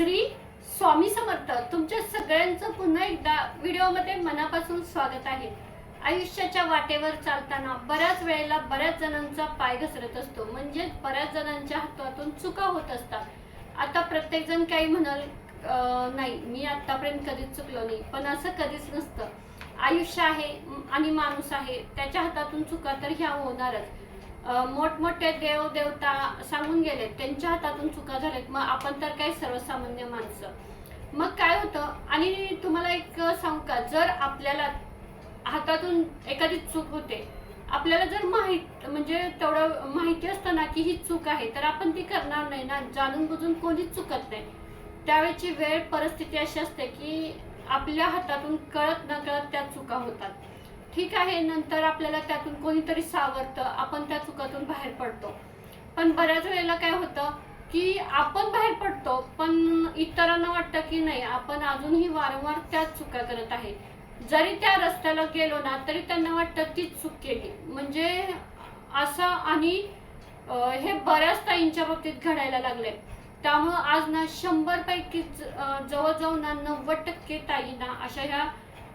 श्री स्वामी समर्थ. तुमच्या सगळ्यांचं पुन्हा एकदा व्हिडिओमध्ये मनापासून स्वागत आहे. आयुष्याच्या वाटेवर चालताना बऱ्याच वेळेला बऱ्याच जणांचा पाय घसरत असतो. म्हणजेच बऱ्याच जणांच्या हातातून चुका होत असतात. आता प्रत्येक जण काही म्हणाल नाही मी आतापर्यंत कधीच चुकलो नाही. पण असं कधीच नसतं. आयुष्य आहे आणि माणूस आहे. त्याच्या हातातून चुका तर ह्या होणारच. मोठमोठे देव देवता सांगून गेले त्यांच्या हातातून चुका झाल्यात. मग आपण तर काही सर्वसामान्य माणसं. मग काय होतं? आणि तुम्हाला एक सांगू का? जर आपल्याला हातातून एखादी चूक होते आपल्याला जर माहीत म्हणजे तेवढं माहिती असतं ना की ही चूक आहे तर आपण ती करणार नाही ना. जाणून बुजून कोणीच चुकत नाही. त्यावेळची वेळ परिस्थिती अशी असते की आपल्या हातातून कळत न कळत त्या चुका होतात. ठीक आहे नंतर आपल्याला त्यातून कोणीतरी सावरतं आपण त्या चुकातून बाहेर पडतो. पण बऱ्याच वेळेला काय होतं की आपण बाहेर पडतो पण इतरांना वाटतं की नाही आपण अजूनही वारंवार त्याच चुका करत आहे. जरी त्या रस्त्याला गेलो ना तरी त्यांना वाटतं तीच चूक केली. म्हणजे असं आणि हे बऱ्याच ताईंच्या बाबतीत घडायला लागले त्यामुळं आज ना शंभरपैकी ज- जवळजवळ ना नव्वद टक्के ताईंना अशा ह्या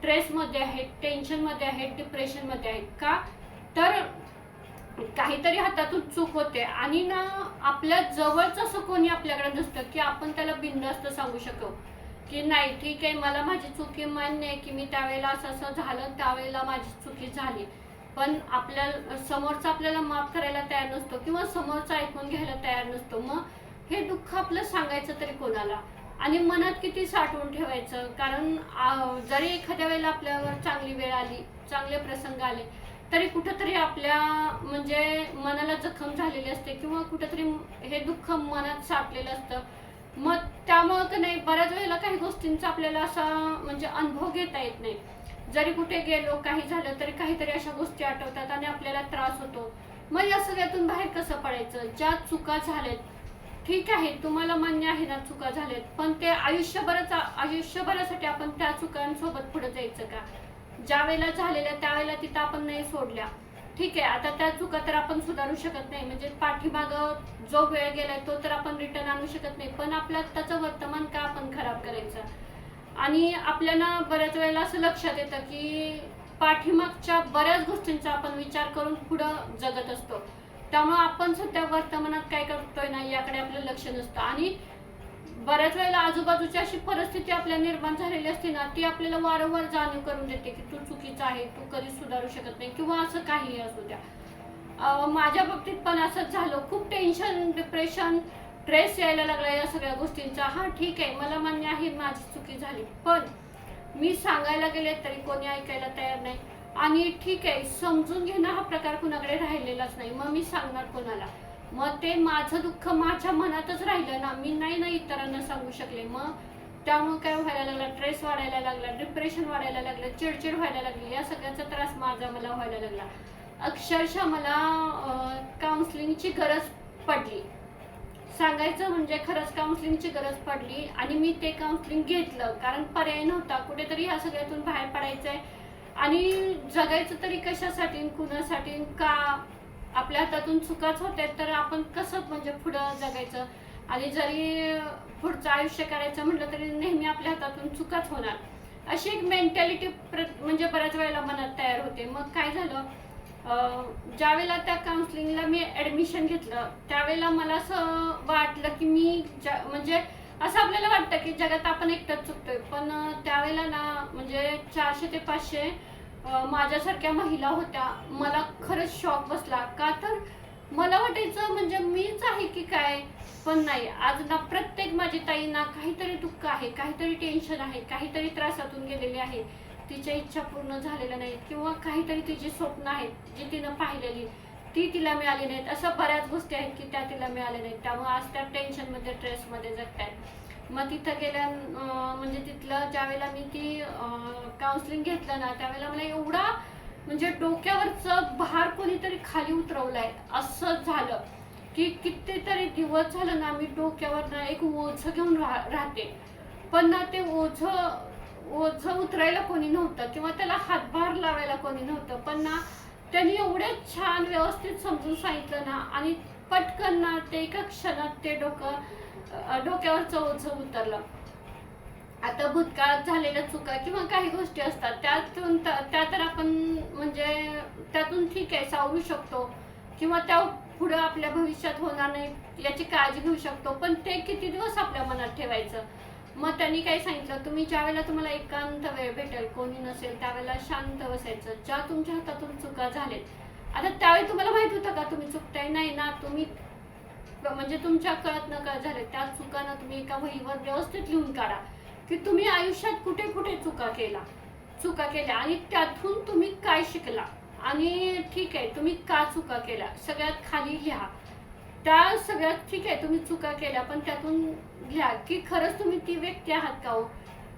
स्ट्रेसमध्ये आहेत टेन्शनमध्ये आहेत डिप्रेशनमध्ये आहेत का? तर काहीतरी हातातून चूक होते. आणि ना आपल्या जवळचं असं कोणी आपल्याकडे नसतं की आपण त्याला बिंदास्त सांगू शकतो की नाही ठीक आहे मला माझी चुकी मान्य आहे की मी त्यावेळेला असं असं झालं त्यावेळेला माझी चुकी झाली. पण आपल्या समोरचा आपल्याला माफ करायला तयार नसतो किंवा समोरचा ऐकून घ्यायला तयार नसतो. मग हे दुःख आपलं सांगायचं तरी कोणाला? आणि मनात किती साठवून ठेवायचं? कारण जरी एखाद्या वेळेला आपल्यावर चांगली वेळ आली चांगले प्रसंग आले तरी कुठंतरी आपल्या म्हणजे मनाला जखम झालेली असते किंवा कुठंतरी हे दुःख मनात साठलेलं असतं. मग त्यामुळं का नाही बऱ्याच वेळेला काही गोष्टींचा आपल्याला असा म्हणजे अनुभव घेता येत नाही. जरी कुठे गेलो काही झालं तरी काहीतरी अशा गोष्टी आठवतात आणि आपल्याला त्रास होतो. मग या सगळ्यातून बाहेर कसं पडायचं? ज्या चुका झाल्यात ठीक आहे तुम्हाला मान्य आहे ना चुका झाल्यात पण ते आयुष्यभरच आयुष्यभरासाठी आपण त्या चुकांसोबत पुढे जायचं का? ज्या वेळेला झालेल्या त्यावेळेला तिथं आपण नाही सोडल्या. ठीक आहे आता त्या चुका तर आपण सुधारू शकत नाही म्हणजे पाठीमाग जो वेळ गेलाय तो तर आपण रिटर्न आणू शकत नाही पण आपल्या त्याचं वर्तमान का आपण खराब करायचं? आणि आपल्याला बऱ्याच वेळेला असं लक्षात येतं की पाठीमागच्या बऱ्याच गोष्टींचा आपण विचार करून पुढं जगत असतो. त्यामुळे आपण सध्या वर्तमानात काय करतोय ना याकडे आपलं लक्ष नसतं. आणि बऱ्याच वेळेला आजूबाजूची अशी परिस्थिती आपल्या निर्माण झालेली असते ना ती आपल्याला वारंवार जाणीव करून देते की तू चुकीचा आहे तू कधी सुधारू शकत नाही किंवा असं काहीही असू द्या. माझ्या बाबतीत पण असंच झालं. खूप टेन्शन डिप्रेशन स्ट्रेस यायला लागला या सगळ्या गोष्टींचा. हा ठीक आहे. मला मान्य आहे माझी चुकी झाली. पण मी सांगायला गेले तरी कोणी ऐकायला तयार नाही. आणि ठीक आहे समजून घेणं हा प्रकार कुणाकडे राहिलेलाच नाही. मग मी सांगणार कोणाला? मग ते माझं दुःख माझ्या मनातच राहिलं ना मी नाही ना इतरांना सांगू शकले. मग त्यामुळे काय व्हायला लागला? स्ट्रेस वाढायला लागला डिप्रेशन वाढायला लागलं चिडचिड व्हायला लागली. या सगळ्याचा त्रास माझा मला व्हायला लागला. अक्षरशः मला काउन्सिलिंगची गरज पडली. सांगायचं म्हणजे खरंच काउन्सिलिंगची गरज पडली आणि मी ते काउन्सिलिंग घेतलं. कारण पर्याय नव्हता. कुठेतरी ह्या सगळ्यातून बाहेर पडायचं आहे आणि जगायचं तरी कशासाठी कुणासाठी का आपल्या हातातून चुकाच होते तर आपण कसं म्हणजे पुढं जगायचं? आणि जरी पुढचं आयुष्य करायचं म्हटलं तरी नेहमी आपल्या हातातून चुकाच होणार. अशी एक मेंटॅलिटी म्हणजे बऱ्याच वेळेला मनात तयार होते. मग काय झालं? ज्यावेळेला त्या काउन्सिलिंगला मी ॲडमिशन घेतलं त्यावेळेला मला असं वाटलं की मी ज्या म्हणजे असं आपल्याला वाटतं की जगात आपण एकटंच चुकतोय. पण त्यावेळेला ना म्हणजे चारशे ते पाचशे माझ्यासारख्या महिला होत्या. मला खरंच शॉक बसला. का तर मला वाटायचं म्हणजे मीच आहे की काय? पण नाही. आज ना प्रत्येक माझी ताई ना काहीतरी दुःख आहे काहीतरी टेन्शन आहे काहीतरी त्रासातून गेलेली आहे. तिच्या इच्छा पूर्ण झालेल्या नाहीत किंवा काहीतरी तिची स्वप्न आहेत जी तिनं पाहिलेली. ती तिला मिळाली नाहीत. अशा बऱ्याच गोष्टी आहेत की त्या तिला मिळाल्या नाहीत. त्यामुळे आज त्या टेन्शनमध्ये स्ट्रेसमध्ये जगतायत. मग तिथं गेल्या म्हणजे तिथलं ज्यावेळेला मी ती काउन्सिलिंग घेतलं ना त्यावेळेला मला एवढा म्हणजे डोक्यावरचं भार कोणीतरी खाली उतरवलाय. असं झालं की कितीतरी दिवस झालं ना मी डोक्यावर ना एक ओझं घेऊन राह राहते. पण ना ते ओझं ओझं उतरायला कोणी नव्हतं किंवा त्याला हातभार लावायला कोणी नव्हतं. पण ना त्यांनी एवढे छान व्यवस्थित समजून सांगितलं ना आणि पटकन ना ते एका क्षणात ते डोकं डोक्यावर डोक्यावरचं ओझं उतरलं. आता भूतकाळात झालेल्या चुका किंवा काही गोष्टी असतात त्यातून त्या तर आपण म्हणजे त्यातून ठीक आहे सावरू शकतो. किंवा त्या पुढं आपल्या भविष्यात होणार नाही याची काळजी घेऊ शकतो. पण ते किती दिवस आपल्या मनात ठेवायचं? मग त्यांनी काय सांगितलं? तुम्ही ज्या वेळेला तुम्हाला एकांत वेळ भेटेल कोणी नसेल त्यावेळेला शांत बसायचं. ज्या तुमच्या हातातून चुका झालेत. आता त्यावेळी तुम्हाला माहीत होतं का? तुम्ही चुकताय नाही ना? तुम्ही म्हणजे तुमच्या कळत न कळत झाले त्या चुकांना तुम्ही एका वहीवर व्यवस्थित लिहून काढा. की तुम्ही आयुष्यात कुठे कुठे चुका केला? चुका केल्या आणि त्यातून तुम्ही काय शिकला? आणि ठीक आहे तुम्ही का चुका केल्या? सगळ्यात खाली लिहा. त्या सगळ्यात ठीक आहे तुम्ही चुका केल्या पण त्यातून घ्या की खरंच तुम्ही ती व्यक्ती आहात का हो?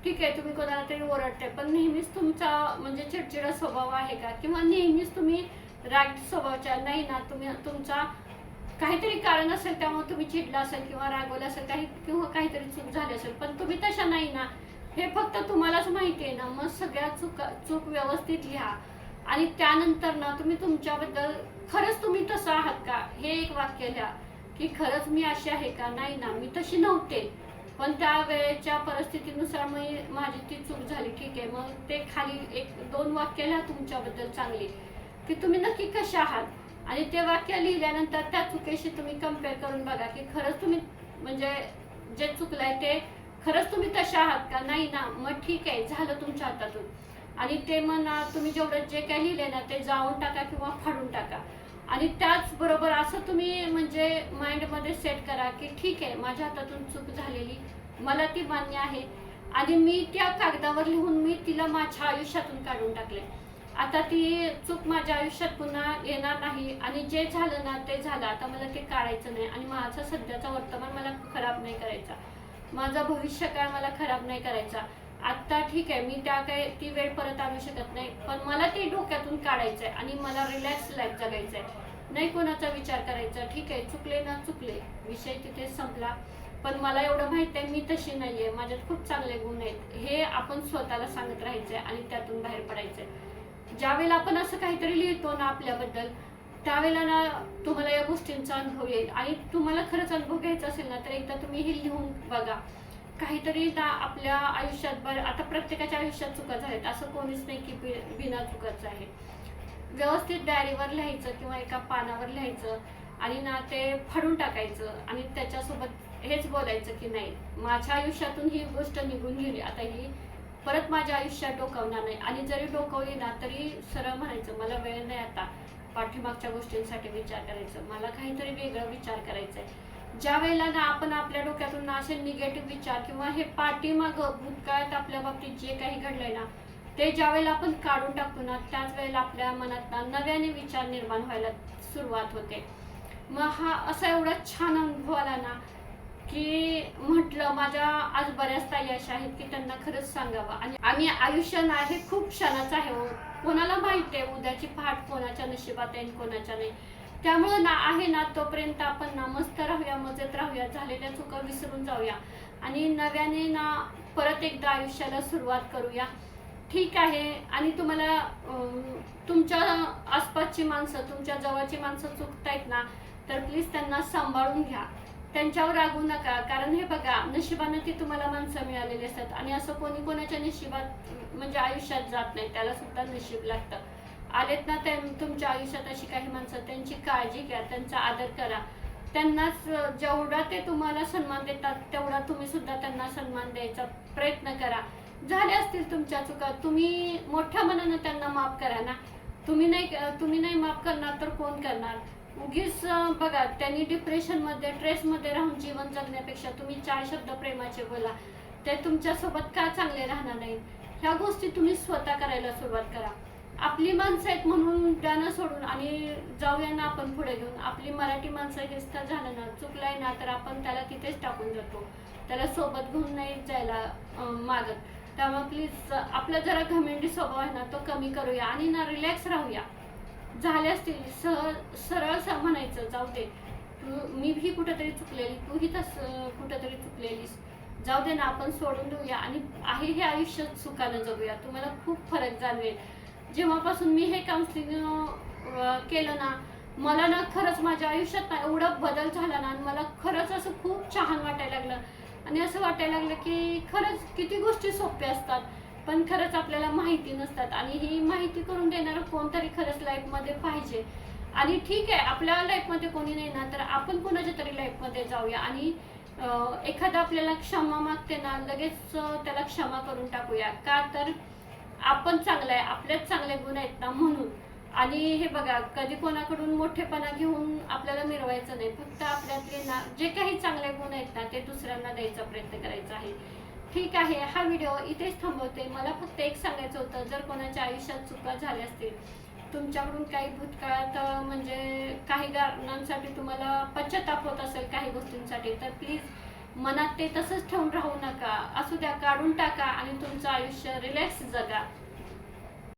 ठीक आहे तुम्ही कोणाला तरी ओरडते पण नेहमीच तुमचा म्हणजे चिडचिडा स्वभाव आहे का? किंवा नेहमीच तुम्ही राग स्वभावच्या नाही ना तुम्ही तुमचा काहीतरी कारण असेल त्यामुळे तुम्ही चिडला असेल किंवा रागवलं असेल काही किंवा काहीतरी चूक झाली असेल पण तुम्ही तशा नाही ना. हे फक्त तुम्हालाच माहिती आहे ना मग सगळ्या चुका चूक व्यवस्थित लिहा आणि त्यानंतर ना तुम्ही तुमच्याबद्दल खरंच तुम्ही तसं आहात का? हे एक वाक्य लिहा की खरंच मी अशी आहे का? नाही ना मी तशी नव्हते. पण त्या वेळेच्या परिस्थितीनुसार मी माझी ती चूक झाली ठीक आहे. मग ते खाली एक दोन वाक्य लिहा तुमच्याबद्दल चांगली. की तुम्ही नक्की कशा आहात? आणि ते वाक्य लिहिल्यानंतर त्या चुकीशी तुम्ही कंपेअर करून बघा की खरंच तुम्ही म्हणजे जे चुकलंय ते खरंच तुम्ही तशा आहात का? नाही ना. मग ठीक आहे झालं तुमच्या हातातून. आणि ते म्हणा तुम्ही जेवढं जे काही लिहिले ना ते जाऊन टाका किंवा फाडून टाका. आणि त्याचबरोबर असं तुम्ही म्हणजे माइंडमध्ये सेट करा की ठीक आहे माझ्या हातातून चूक झालेली मला ती मान्य आहे. आणि मी त्या कागदावर लिहून मी तिला माझ्या आयुष्यातून काढून टाकले आता ती चूक माझ्या आयुष्यात पुन्हा येणार नाही आणि जे झालं ना ते झालं. आता मला ते काढायचं नाही आणि माझं सध्याचा वर्तमान मला खराब नाही करायचा. माझा भविष्य काय मला खराब नाही करायचा. आत्ता ठीक आहे मी त्या काय ती वेळ परत आणू शकत नाही पण मला ते डोक्यातून काढायचं आहे आणि मला रिलॅक्स लाईफ जगायचं आहे नाही कोणाचा विचार करायचा ठीक आहे चुकले ना चुकले विषय तिथे संपला. पण मला एवढं माहीत आहे मी तशी नाही आहे माझ्यात खूप चांगले गुण आहेत. हे आपण स्वतःला सांगत राहायचं आहे आणि त्यातून बाहेर पडायचंय. ज्यावेळेला आपण असं काहीतरी लिहितो ना आपल्याबद्दल त्यावेळेला ना तुम्हाला या गोष्टींचा अनुभव येईल. आणि तुम्हाला खरंच अनुभव घ्यायचा असेल ना तर एकदा तुम्ही हे लिहून बघा. काहीतरी ना आपल्या आयुष्यात बरं आता प्रत्येकाच्या आयुष्यात चुका झाल्यात असं कोणीच नाही की बि- बिना चुकाचं आहे. व्यवस्थित डायरीवर लिहायचं किंवा एका पानावर लिहायचं आणि ना ते फाडून टाकायचं आणि त्याच्यासोबत हेच बोलायचं की नाही माझ्या आयुष्यातून ही गोष्ट निघून गेली आता ही परत माझ्या आयुष्यात डोकावणार नाही. आणि जरी डोकवली ना तरी सरळ म्हणायचं मला वेळ नाही आता पाठीमागच्या गोष्टींसाठी विचार करायचं मला काहीतरी वेगळं विचार करायचा आहे ज्या वेळेला ना आपण आपल्या डोक्यातून ना असे निगेटिव्ह विचार किंवा हे पाठीमाग भूतकाळात आपल्या बाबतीत जे काही घडलंय ना ते ज्या वेळेला आपण काढून टाकतो ना त्याच वेळेला आपल्या मनात ना नव्याने विचार निर्माण व्हायला सुरुवात होते. मग हा असा एवढा छान अनुभव आला ना की म्हटलं माझ्या आज बऱ्याच ताई अशा आहेत की त्यांना खरंच सांगावं. आणि आणि आयुष्य ना हे खूप क्षणाचं आहे हो. कोणाला माहिती आहे उद्याची पहाट कोणाच्या नशिबात आहे आणि कोणाच्या नाही. त्यामुळे ना आहे ना तोपर्यंत आपण ना मस्त राहूया मजेत राहूया झालेल्या चुका विसरून जाऊया. आणि नव्याने ना परत एकदा आयुष्याला सुरुवात करूया. ठीक आहे. आणि तुम्हाला तुमच्या आसपासची माणसं तुमच्या जवळची माणसं चुकतायत ना तर प्लीज त्यांना सांभाळून घ्या. त्यांच्यावर रागू नका. कारण हे बघा नशिबानं ती तुम्हाला माणसं मिळालेली असतात. आणि असं कोणी कोणाच्या नशिबात म्हणजे आयुष्यात जात नाही. त्याला सुद्धा नशीब लागतं. आलेत ना त्या तुमच्या आयुष्यात अशी काही माणसं त्यांची काळजी घ्या त्यांचा आदर करा. त्यांनाच जेवढा ते तुम्हाला सन्मान देतात तेवढा तुम्ही सुद्धा त्यांना सन्मान द्यायचा प्रयत्न करा. झाल्या असतील तुमच्या चुका तुम्ही मोठ्या मनानं त्यांना माफ करा ना. तुम्ही नाही तुम्ही नाही माफ करणार तर कोण करणार? उगीच बघा त्यांनी डिप्रेशनमध्ये ट्रेसमध्ये राहून जीवन जगण्यापेक्षा तुम्ही चार शब्द प्रेमाचे बोला. ते तुमच्यासोबत का चांगले राहणार नाही ह्या गोष्टी तुम्ही स्वतः करायला सुरुवात करा. आपली माणसं आहेत म्हणून त्यानं सोडून आणि जाऊया ना आपण पुढे घेऊन. आपली मराठी माणसं हेच तर झालं ना चुकलंय ना तर आपण त्याला तिथेच टाकून जातो त्याला सोबत घेऊन नाही जायला मागत. त्यामुळे प्लीज आपला जरा घमेंडी स्वभाव आहे ना तो कमी करूया आणि ना रिलॅक्स राहूया. झाले असतील सह सरळ म्हणायचं जाऊ दे. तू मी ही कुठंतरी चुकलेली तूही तस कुठंतरी चुकलेलीस. जाऊ दे ना आपण सोडून देऊया आणि आहे हे आयुष्य सुखानं जगूया. तुम्हाला खूप फरक जाणवेल. जेव्हापासून मी हे काउन्सिलिंग केलं ना मला ना खरंच माझ्या आयुष्यात ना एवढा बदल झाला ना आणि मला खरंच असं खूप छान वाटायला लागलं. आणि असं वाटायला लागलं की खरंच किती गोष्टी सोप्या असतात पण खरंच आपल्याला माहिती नसतात. आणि ही माहिती करून देणारं कोणतरी खरंच लाईफमध्ये पाहिजे. आणि ठीक आहे आपल्या लाईफमध्ये कोणी नाही ना तर आपण कोणाच्या तरी लाईफमध्ये जाऊया. आणि एखादा आपल्याला क्षमा मागते ना लगेच त्याला क्षमा करून टाकूया. का तर आपण चांगलं आहे आपल्याच चांगले गुण आहेत ना म्हणून. आणि हे बघा कधी कोणाकडून मोठेपणा घेऊन आपल्याला मिरवायचं नाही फक्त आपल्यातले ना जे काही चांगले गुण आहेत ना ते दुसऱ्यांना द्यायचा प्रयत्न करायचा आहे. ठीक आहे हा व्हिडिओ इथेच थांबवते. मला फक्त एक सांगायचं होतं जर कोणाच्या आयुष्यात चुका झाल्या असतील तुमच्याकडून काही भूतकाळात म्हणजे काही कारणांसाठी तुम्हाला पश्चाताप होत असेल काही गोष्टींसाठी तर प्लीज मनात ते तसंच ठेवून राहू नका. असू द्या काढून टाका आणि तुमचं आयुष्य रिलॅक्स जगा.